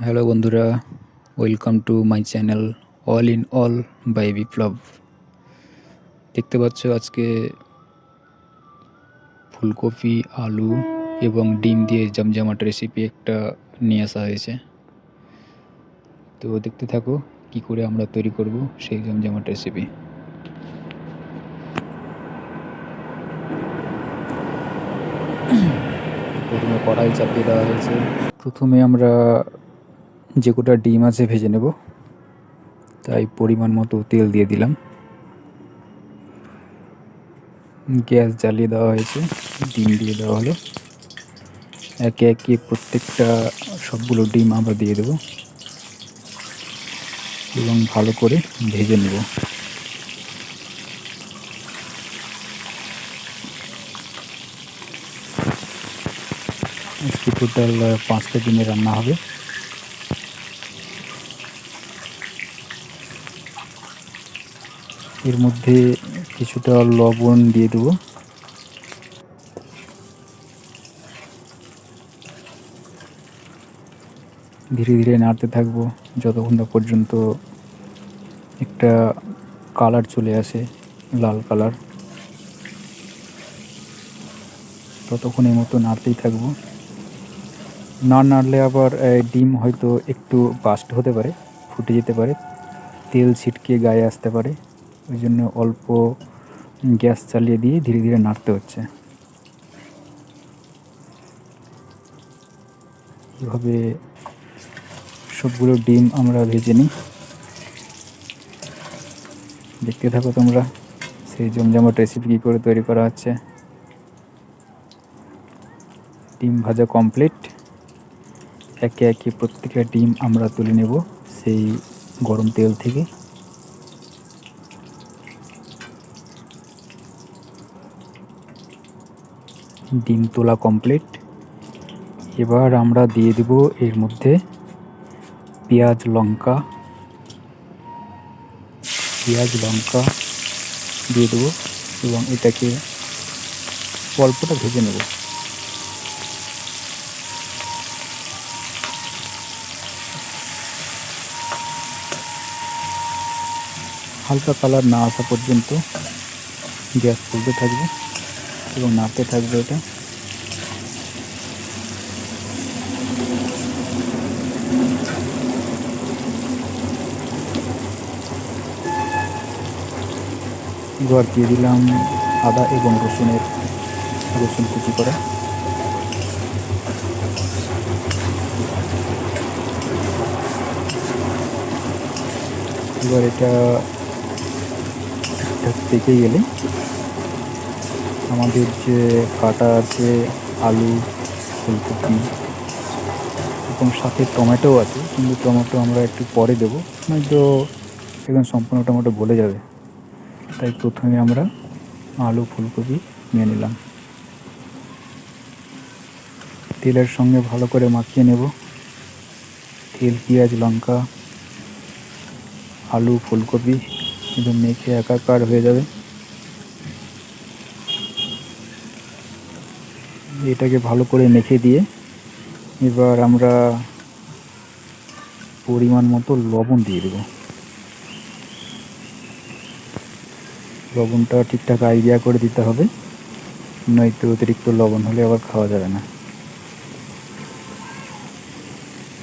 Hello বন্ধুরা। Welcome to my channel all in all by Biplab দেখতে পাচ্ছ, আজকে ফুলকপি, আলু এবং ডিম দিয়ে জমজমাট রেসিপি একটা নিয়ে আসা হয়েছে। তো দেখতে থাকো, কি করে আমরা তৈরি করব সেই জমজমাট রেসিপি প্রথমে কড়াই চাপিয়ে দেওয়া হয়েছে। প্রথমে আমরা যে কটা ডিম আছে ভেজে নেব। তাই পরিমাণ মতো তেল দিয়ে দিলাম। গ্যাস জ্বালিয়ে দেওয়া হয়েছে, ডিম দিয়ে দেওয়া হলো। একে একে প্রত্যেকটা সবগুলো ডিম আমরা দিয়ে দেব এবং ভালো করে ভেজে নেব। আজকে টোটাল পাঁচটা দিনে রান্না হবে। এর মধ্যে কিছুটা লবণ দিয়ে দেবো। ধীরে ধীরে নাড়তে থাকব, যতক্ষণ না পর্যন্ত একটা কালার চলে আসে, লাল কালার। ততক্ষণের মতো নাড়তেই থাকব। না নাড়লে আবার ডিম হয়তো একটু বাস্ট হতে পারে, ফুটে যেতে পারে, তেল ছিটকে গায়ে আসতে পারে। ওই জন্য অল্প গ্যাস চালিয়ে দিয়ে ধীরে ধীরে নাড়তে হচ্ছে। এভাবে সবগুলো ডিম আমরা ভেজে নিই। দেখতে থাকো তোমরা, সেই জমজমাট রেসিপি কী করে তৈরি করা হচ্ছে। ডিম ভাজা কমপ্লিট একে একে প্রত্যেকটা ডিম আমরা তুলে নেব সেই গরম তেল থেকে। ডিম তোলা কমপ্লিট এবার আমরা দিয়ে দেব এর মধ্যে পেঁয়াজ, লঙ্কা। পেঁয়াজ, লঙ্কা দিয়ে দেবো এবং এটাকে অল্পটা ভেজে নেব। হালকা কালার না আসা পর্যন্ত গ্যাস চলতে থাকবে। এবং নাড়তে থাকবে এটা। এবার দিয়ে দিলাম আদা এবং রসুনের, রসুন কুচি করা। এবার এটা ঠিকঠাক পেকে গেলে আমাদের যে কাটা আছে, আলু, ফুলকপি, এবং সাথে টমেটো আছে, কিন্তু টমেটো আমরা একটু পরে দেবো। নয়তো একদম সম্পূর্ণ টমেটো গলে যাবে। তাই প্রথমে আমরা আলু, ফুলকপি নিয়ে নিলাম। তেলের সঙ্গে ভালো করে মাখিয়ে নেব। তেল, পেঁয়াজ, লঙ্কা, আলু, ফুলকপি কিন্তু মেখে একাকার হয়ে যাবে। এটাকে ভালো করে মেখে দিয়ে এবার আমরা পরিমাণ মতো লবণ দিয়ে দেবো। লবণটা ঠিকঠাক আইডিয়া করে দিতে হবে, নয়তো অতিরিক্ত লবণ হলে আবার খাওয়া যাবে না।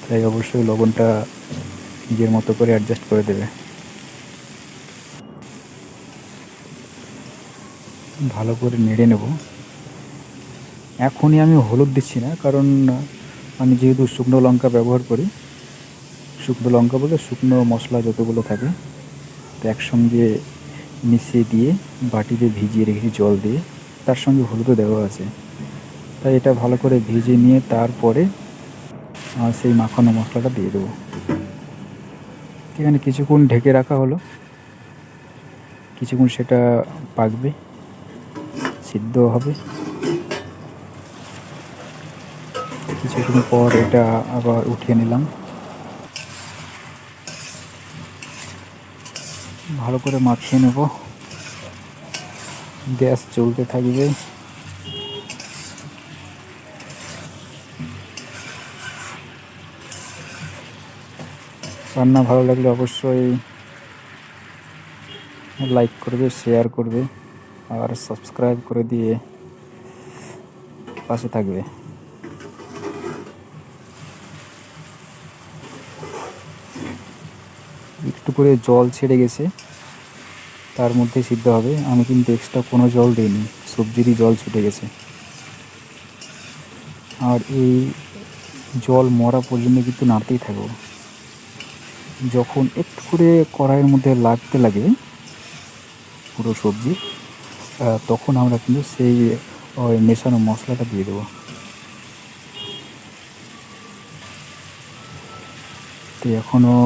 তাই অবশ্যই লবণটা নিজের মতো করে অ্যাডজাস্ট করে দেবে। ভালো করে নেড়ে নেব। এখনই আমি হলুদ দিচ্ছি না, কারণ আমি যেহেতু শুকনো লঙ্কা ব্যবহার করি, শুকনো লঙ্কা বলতে শুকনো মশলা যতগুলো থাকে, তো একসঙ্গে মিশিয়ে দিয়ে, বাটিতে ভিজিয়ে রেখেছি জল দিয়ে, তার সঙ্গে হলুদও দেওয়া আছে। তাই এটা ভালো করে ভিজিয়ে নিয়ে তারপরে সেই মাখানো মশলাটা দিয়ে দেবো। এখানে কিছুক্ষণ ঢেকে রাখা হলো। কিছুক্ষণ সেটা পাকবে সিদ্ধ হবে। কিছুক্ষণ পর এটা আবার উঠিয়ে নিলাম। ভালো করে মাখিয়ে নেব। গ্যাস চলতে থাকবে। রান্না ভালো লাগলে অবশ্যই লাইক করবে, শেয়ার করবে, আর সাবস্ক্রাইব করে দিয়ে পাশে থাকবে একটু করে জল ছেড়ে গেছে, তার মধ্যে সিদ্ধ হবে। আমি কিন্তু এক্সট্রা কোনো জল দিইনি, সবজিরই জল ছুটে গেছে। আর এই জল মরা পর্যন্ত কিন্তু নাড়তেই থাকব। যখন একটু করে কড়াইয়ের মধ্যে লাগতে লাগে, পুরো সবজি তখন আমরা কিন্তু সেই, ওই মেশানো মশলাটা দিয়ে দেবো। তো এখনও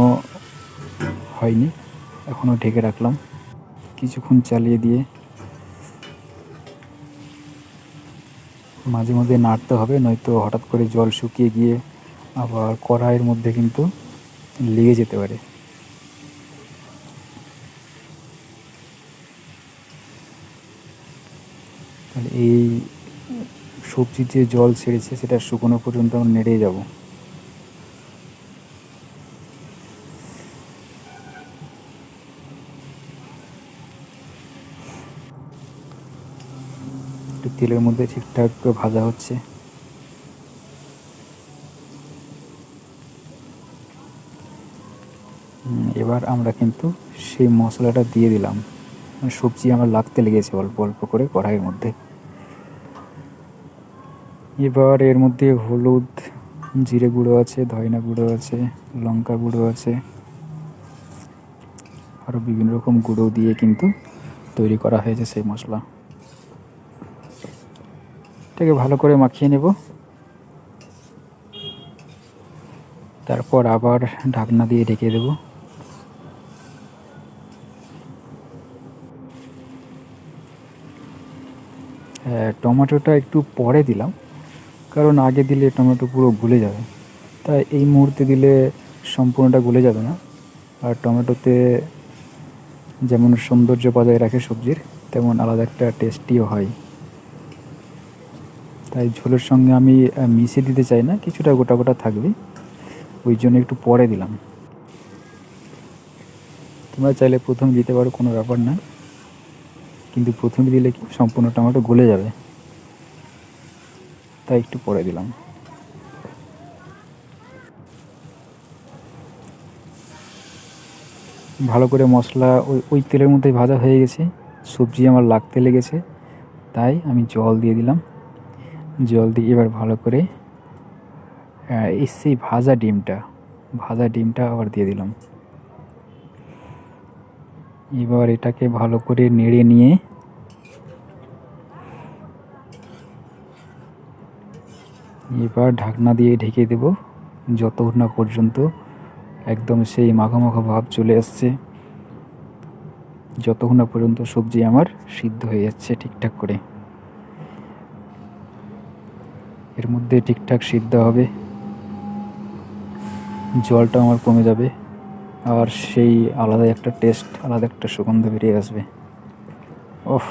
হয়নি, এখনও ঢেকে রাখলাম। কিছুক্ষণ চালিয়ে দিয়ে মাঝে মধ্যে নাড়তে হবে, নয়তো হঠাৎ করে জল শুকিয়ে গিয়ে আবার কড়াইয়ের মধ্যে কিন্তু লেগে যেতে পারে। এই সবজির যে জল ছেড়েছে, সেটা শুকনো পর্যন্ত আমরা নেড়ে যাব। তেলের মধ্যে ঠিকঠাক ভাজা হচ্ছে। এবার আমরা কিন্তু সেই মশলাটা দিয়ে দিলাম। মানে সবজি আমার লাগতে লেগেছে অল্প অল্প করে কড়াইয়ের মধ্যে। এবার এর মধ্যে হলুদ, জিরে গুঁড়ো আছে ধয়না গুঁড়ো আছে, লঙ্কা গুঁড়ো আছে আরও বিভিন্ন রকম গুঁড়ো দিয়ে কিন্তু তৈরি করা হয়েছে সেই মশলা। এটাকে ভালো করে মাখিয়ে নেব। তারপর আবার ঢাকনা দিয়ে ঢেকে দেবো। হ্যাঁ টমেটোটা একটু পরে দিলাম, কারণ আগে দিলে টমেটো পুরো গলে যাবে। তাই এই মুহূর্তে দিলে সম্পূর্ণটা গলে যাবে না। আর টমেটোতে যেমন সৌন্দর্য বজায় রাখে সবজির, তেমন আলাদা একটা টেস্টিও হয়। তাই ঝোলের সঙ্গে আমি মিশিয়ে দিতে চাই না, কিছুটা গোটা গোটা থাকবে। ওই জন্য একটু পরে দিলাম। তোমরা চাইলে প্রথম দিতে পারো, কোনো ব্যাপার না। কিন্তু প্রথমে দিলে কি সম্পূর্ণ টমেটো গলে যাবে? তাই একটু পরে দিলাম। ভালো করে মশলা ওই ওই তেলের মধ্যে ভাজা হয়ে গেছে। সবজি আমার লাগতে লেগেছে। তাই আমি জল দিয়ে দিলাম। জল দিয়ে এবার ভালো করে এই সেই ভাজা ডিমটা ভাজা ডিমটা আবার দিয়ে দিলাম। এবার এটাকে ভালো করে নেড়ে নিয়ে এবার ঢাকনা দিয়ে ঢেকে দেব, যতক্ষণ না পর্যন্ত একদম সেই মাখো মাখো ভাব চলে আসছে। যতক্ষণ না পর্যন্ত সবজি আমার সিদ্ধ হয়ে যাচ্ছে ঠিকঠাক করে। এর মধ্যে ঠিকঠাক সিদ্ধ হবে। জলটা আমার কমে যাবে। আর সেই আলাদা একটা টেস্ট, আলাদা একটা সুগন্ধ বেরিয়ে আসবে। ওহ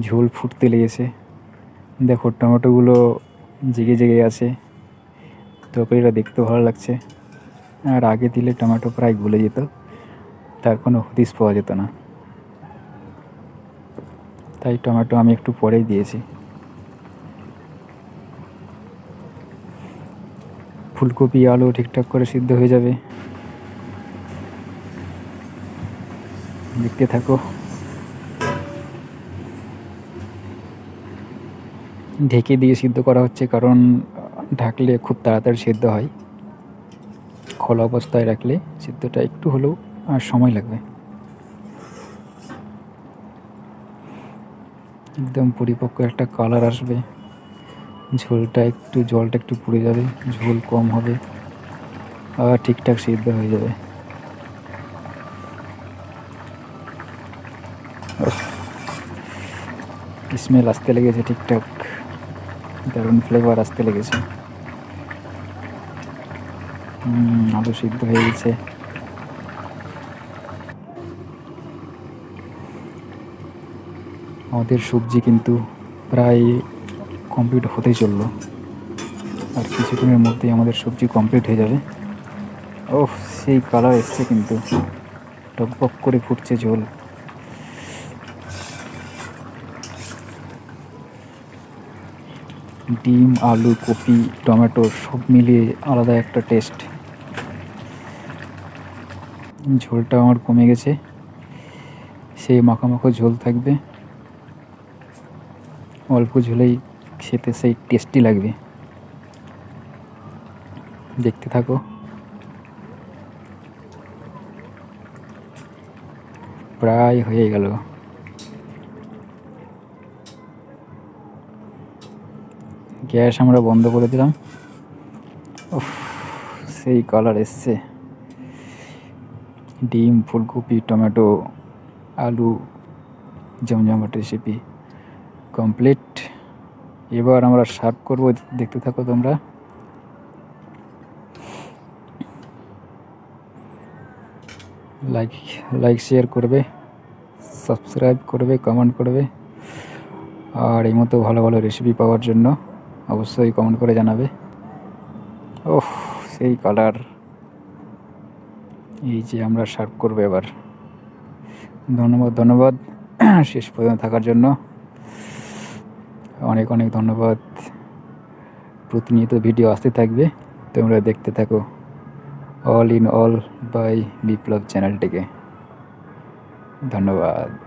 ঝোল ফুটতে লেগেছে। দেখো, টমেটোগুলো জেগে জেগে আছে। তরকারিটা দেখতে ভালো লাগছে। আর আগে দিলে টমেটো প্রায় গলে যেত। তার কোনো হদিস পাওয়া যেত না। তাই টমেটো আমি একটু পরেই দিয়েছি। ফুলকপি, আলু ঠিকঠাক করে সিদ্ধ হয়ে যাবে। দেখতে থাকো। ঢেকে দিয়ে সিদ্ধ করা হচ্ছে কারণ ঢাকলে খুব তাড়াতাড়ি সিদ্ধ হয়। খোলা অবস্থায় রাখলে সিদ্ধটা একটু হলেও আর সময় লাগবে। একদম পরিপক্ক একটা কালার আসবে। ঝোলটা একটু, জলটা একটু পুড়ে যাবে, ঝোল কম হবে, আবার ঠিকঠাক সিদ্ধ হয়ে যাবে। স্মেল আসতে লেগেছে ঠিকঠাক, দারুণ ফ্লেভার আসতে লেগেছে। আলু সিদ্ধ হয়ে গেছে। আমাদের সবজি কিন্তু প্রায় কমপ্লিট হতে চলল। আর কিছুক্ষণের মধ্যেই আমাদের সবজি কমপ্লিট হয়ে যাবে। ও সেই কালার এসছে কিন্তু। টকবক করে ফুটছে ঝোল। ডিম, আলু, কপি, টমেটো সব মিলিয়ে আলাদা একটা টেস্ট ঝোলটা আমার কমে গেছে। সেই মাখামাখো ঝোল থাকবে। অল্প ঝোলেই খেতে সেই টেস্টি লাগবে। দেখতে থাকো। প্রায় হয়ে গেল। গ্যাস আমরা বন্ধ করে দিলাম। উফ, সেই কালার এসছে। ডিম, ফুলকপি, টমেটো, আলু, জমজমাট রেসিপি কমপ্লিট এবার আমরা সার্ভ করব, দেখতে থাকো তোমরা। লাইক লাইক শেয়ার করবে সাবস্ক্রাইব করবে কমেন্ট করবে। আর এই মতো ভালো ভালো রেসিপি পাওয়ার জন্য অবশ্যই কমেন্ট করে জানাবে। ওহ সেই কালার এই যে আমরা সার্ভ করব এবার। ধন্যবাদ ধন্যবাদ। শেষ পর্যন্ত থাকার জন্য। অনেক অনেক ধন্যবাদ। প্রতিনিয়ত ভিডিও আসতে থাকবে, তোমরা দেখতে থাকো। All in all by Biplab চ্যানেলটিকে ধন্যবাদ।